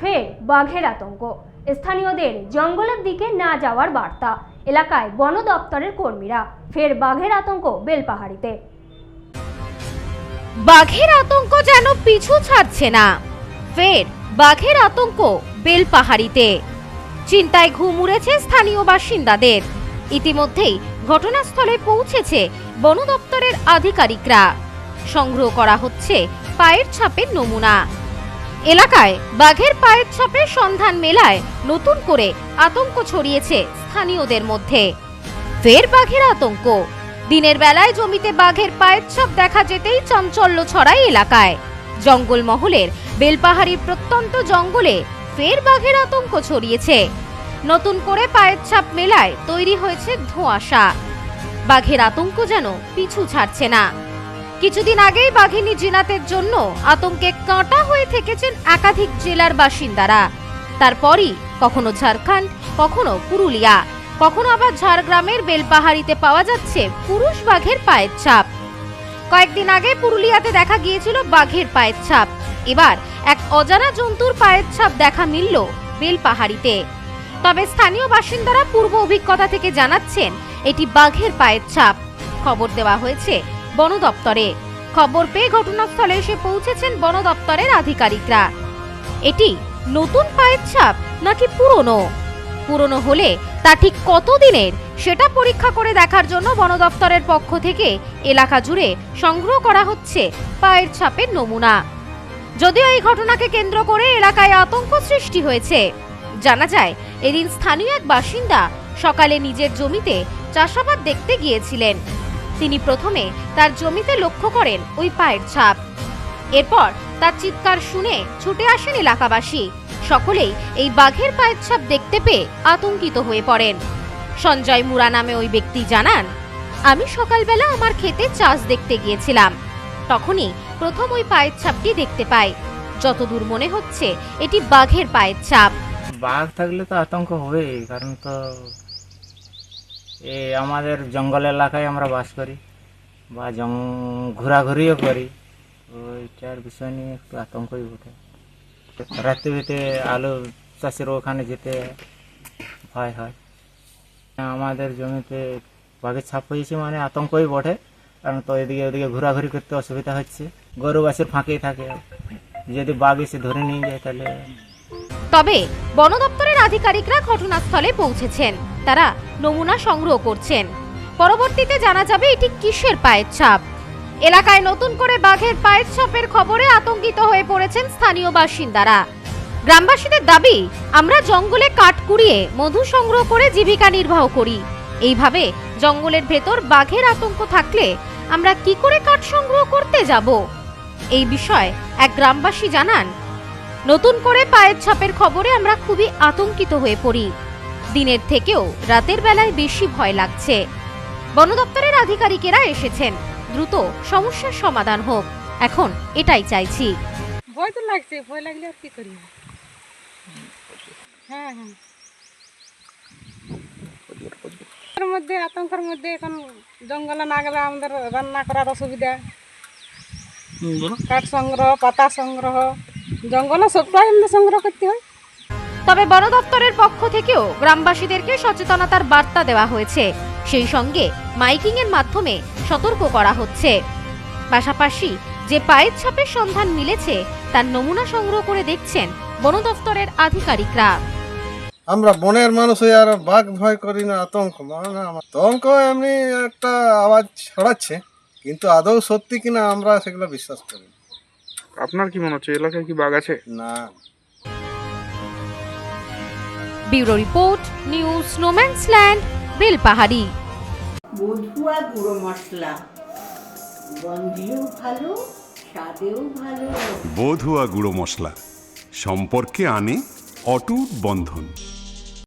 ফের বাঘের আতঙ্ক। স্থানীয়দের জঙ্গলের দিকে না যাওয়ার বার্তা, এলাকায় বন দপ্তরের কর্মীরা ফের বাঘের আতঙ্ক বেলপাহাড়িতে। বাঘের আতঙ্ক যেন পিছু ছাড়ছে না, ফের বাঘের আতঙ্ক বেলপাহাড়িতে। চিন্তায় ঘুম উড়েছে স্থানীয় বাসিন্দাদের। ইতিমধ্যেই ঘটনাস্থলে পৌঁছেছে বন দপ্তরের আধিকারিকরা। সংগ্রহ করা হচ্ছে পায়ের ছাপের নমুনা। এলাকায় বাঘের পায়ের ছাপের সন্ধান মেলায় নতুন করে আতঙ্ক ছড়িয়েছে স্থানীয়দের মধ্যে। ফের বাঘের আতঙ্ক। দিনের বেলায় জমিতে বাঘের পায়ের ছাপ দেখা যেতেই চাঞ্চল্য ছড়ায় এলাকায়। জঙ্গল মহলের বেলপাহাড়ির প্রত্যন্ত জঙ্গলে ফের বাঘের আতঙ্ক ছড়িয়েছে। নতুন করে পায়ের ছাপ মেলায় তৈরি হয়েছে ধোঁয়াশা। বাঘের আতঙ্ক যেন পিছু ছাড়ছে না। কিছুদিন আগেই বাঘিনী জিনাতের জন্য আতঙ্কে কাঁটা হয়ে থেকেছেন একাধিক জেলার বাসিন্দারা। তারপরই কখনো ঝাড়খণ্ড, কখনো পুরুলিয়া, কখনো আবার ঝাড়গ্রামের বেলপাহাড়িতে পাওয়া যাচ্ছে পুরুষ বাঘের পায়ের ছাপ। কয়েকদিন আগে পুরুলিয়াতে দেখা গিয়েছিল বাঘের পায়ের ছাপ। এবার এক অজানা জন্তুর পায়ের ছাপ দেখা মিলল বেলপাহাড়িতে। তবে স্থানীয় বাসিন্দারা পূর্ব অভিজ্ঞতা থেকে জানাচ্ছেন, এটি বাঘের পায়ের ছাপ। খবর দেওয়া হয়েছে বন দপ্তরে খবর পেয়ে ঘটনাস্থলে এসে পৌঁছেছেন বন দপ্তরের আধিকারিকরা। এটি নতুন পায়ের ছাপ নাকি পুরনো? পুরনো হলে তা ঠিক কতদিনের সেটা পরীক্ষা করে দেখার জন্য বন দপ্তরের পক্ষ থেকে এলাকা জুড়ে সংগ্রহ করা হচ্ছে পায়ের ছাপের নমুনা। যদিও এই ঘটনাকে কেন্দ্র করে এলাকায় আতঙ্ক সৃষ্টি হয়েছে। জানা যায়, এদিন স্থানীয় এক বাসিন্দা সকালে নিজের জমিতে চাষাবাদ দেখতে গিয়েছিলেন। তিনি প্রথমে তার জমিতে লক্ষ্য করেন ওই পায়ের ছাপ। এরপর তার চিৎকার শুনে ছুটে আসেন এলাকাবাসী। সকলেই এই বাঘের পায়ের ছাপ দেখতে পেয়ে আতঙ্কিত হয়ে পড়েন। সঞ্জয় মুরা নামে ওই ব্যক্তি জানান, আমি সকালবেলা আমার ক্ষেতে চাষ দেখতে গিয়েছিলাম। তখনই প্রথম ওই পায়ের ছাপটি দেখতে পাই। যতদূর মনে হচ্ছে, এটি বাঘের পায়ের ছাপ। বাঘ থাকলে তো আতঙ্ক হবেই, কারণ তো এ আমাদের জঙ্গল এলাকায় আমরা বাস করি বা জং, ঘোরাঘুরিও করি। ওইটার বিষয় নিয়ে একটু আতঙ্কই ওঠে রাত্রি বিতে আলু চাষের ওখানে যেতে ভয় হয়। আমাদের জমিতে বাঘের ছাপ হয়েছে মানে আতঙ্কই বটে। কারণ তো এদিকে ওদিকে ঘোরাঘুরি করতে অসুবিধা হচ্ছে। গরু বাসের ফাঁকেই থাকে। যদি বাঘ এসে ধরে নিয়ে যায় তাহলে তবে বন দপ্তরের আধিকারিকরা ঘটনাস্থলে পৌঁছেছেন। তারা নমুনা সংগ্রহ করছেন। পরবর্তীতে জানা যাবে এটি কিসের পায়ের ছাপ। এলাকায় নতুন করে বাঘের পায়ের ছাপের খবরে আতঙ্কিত হয়ে পড়েছেন স্থানীয় বাসিন্দারা। গ্রামবাসীদের দাবি, আমরা জঙ্গলে কাঠ কুড়িয়ে মধু সংগ্রহ করে জীবিকা নির্বাহ করি। এইভাবে জঙ্গলের ভেতর বাঘের আতঙ্ক থাকলে আমরা কি করে কাঠ সংগ্রহ করতে যাব? এই বিষয়ে এক গ্রামবাসী জানান, নতুন করে পায়ের ছাপের খবরে আমরা খুবই আতঙ্কিত হয়ে পড়ি। দিনের থেকেও রাতের বেলায় বেশি ভয় লাগছে। বন দপ্তরের আধিকারিকেরা এসেছেন। দ্রুত সমস্যার সমাধান হোক। এখন এটাই চাইছি। ভয় তো লাগছে ভয় লাগলে আর কি করি? হ্যাঁ হ্যাঁ। এর মধ্যে আতঙ্কের মধ্যে এখন জঙ্গলে না গেলে আমাদের রান্না করার অসুবিধা। কাঠ সংগ্রহ পাতা সংগ্রহ জঙ্গলে সবটাই আমাদের সংগ্রহ করতে হয়। তবে বন দপ্তরের পক্ষ থেকেও গ্রামবাসীদেরকে সচেতনতার বার্তা দেওয়া হয়েছে। সেই সঙ্গে মাইকিং এর মাধ্যমে সতর্ক করা হচ্ছে। পাশাপাশি যে পায়ের ছাপের সন্ধান মিলেছে তার নমুনা সংগ্রহ করে দেখছেন বন দপ্তরের আধিকারিকরা। আমরা বনের মানুষ হয়ে আর বাঘ ভয় করি না আতঙ্ক মানে আমার। আতঙ্ক এমনি একটা আওয়াজ ছড়াচ্ছে কিন্তু আদৌ সত্যি কিনা আমরা সেগুলো বিশ্বাস করি আপনার কি মনে হচ্ছে এলাকায় কি বাঘ আছে? না। Bureau report new snowman's land Belpahari. Badhuya গুঁড়ো মশলা। গন্ধেও ভালো স্বাদেও ভালো। বধুয়া গুঁড়ো মশলা। সম্পর্কে আনে অটুট বন্ধন।